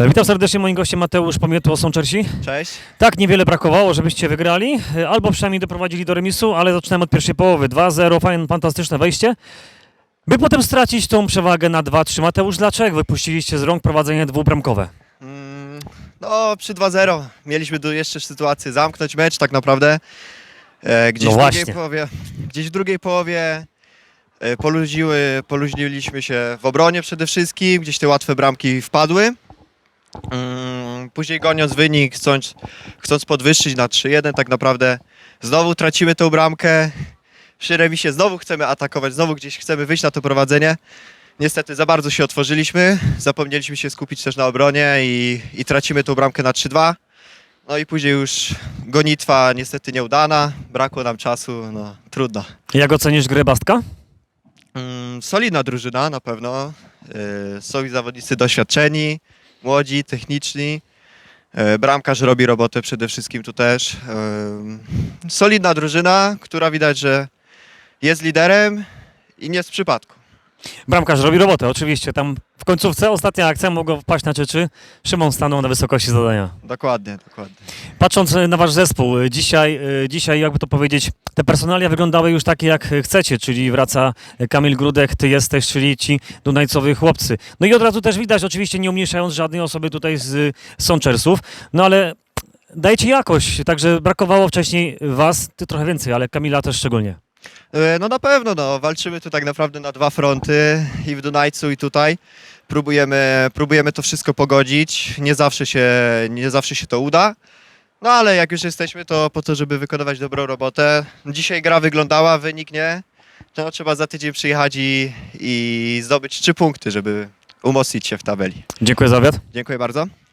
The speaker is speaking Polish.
E, Witam serdecznie, moim gościem Mateusz Pomiotło Sączersi. Cześć. Tak, niewiele brakowało, żebyście wygrali, e, albo przynajmniej doprowadzili do remisu, ale zaczynamy od pierwszej połowy. 2-0, fajne, fantastyczne wejście. By potem stracić tą przewagę na 2-3. Mateusz, dlaczego wypuściliście z rąk prowadzenie dwubramkowe? Mm, No, przy 2-0 mieliśmy tu jeszcze sytuację zamknąć mecz tak naprawdę. E, Gdzieś, No w drugiej połowie, gdzieś w drugiej połowie e, poluźniły, poluźniliśmy się w obronie przede wszystkim, gdzieś te łatwe bramki wpadły. Mm, Później goniąc wynik, chcąc, chcąc podwyższyć na 3-1 tak naprawdę znowu tracimy tę bramkę. Przy remisie znowu chcemy atakować, znowu gdzieś chcemy wyjść na to prowadzenie. Niestety za bardzo się otworzyliśmy, zapomnieliśmy się skupić też na obronie i, i tracimy tą bramkę na 3-2. No i później już gonitwa niestety nieudana, brakło nam czasu, no trudno. Jak ocenisz grę Bastka? Mm, solidna drużyna na pewno, yy, są i zawodnicy doświadczeni, młodzi, techniczni. Yy, bramkarz robi robotę przede wszystkim tu też. Yy, solidna drużyna, która widać, że jest liderem i nie z przypadku. Bramkarz robi robotę, oczywiście. Tam w końcówce ostatnia akcja mogła wpaść na czyczy. Szymon stanął na wysokości zadania. Dokładnie, dokładnie. Patrząc e, na wasz zespół, e, dzisiaj, e, dzisiaj jakby to powiedzieć, te personalia wyglądały już takie jak chcecie, czyli wraca Kamil Grudek, ty jesteś, czyli ci Dunajcowi chłopcy. No i od razu też widać, oczywiście nie umniejszając żadnej osoby tutaj z Sączersów, no ale dajecie jakość, także brakowało wcześniej was, ty trochę więcej, ale Kamila też szczególnie. E, No na pewno, no, walczymy tu tak naprawdę na dwa fronty i w Dunajcu i tutaj. Próbujemy, próbujemy to wszystko pogodzić. Nie zawsze, się, nie zawsze się to uda. No ale jak już jesteśmy, to po to, żeby wykonywać dobrą robotę. Dzisiaj gra wyglądała, wynik nie. No, trzeba za tydzień przyjechać i, i zdobyć trzy punkty, żeby umocnić się w tabeli. Dziękuję za wywiad. Dziękuję bardzo.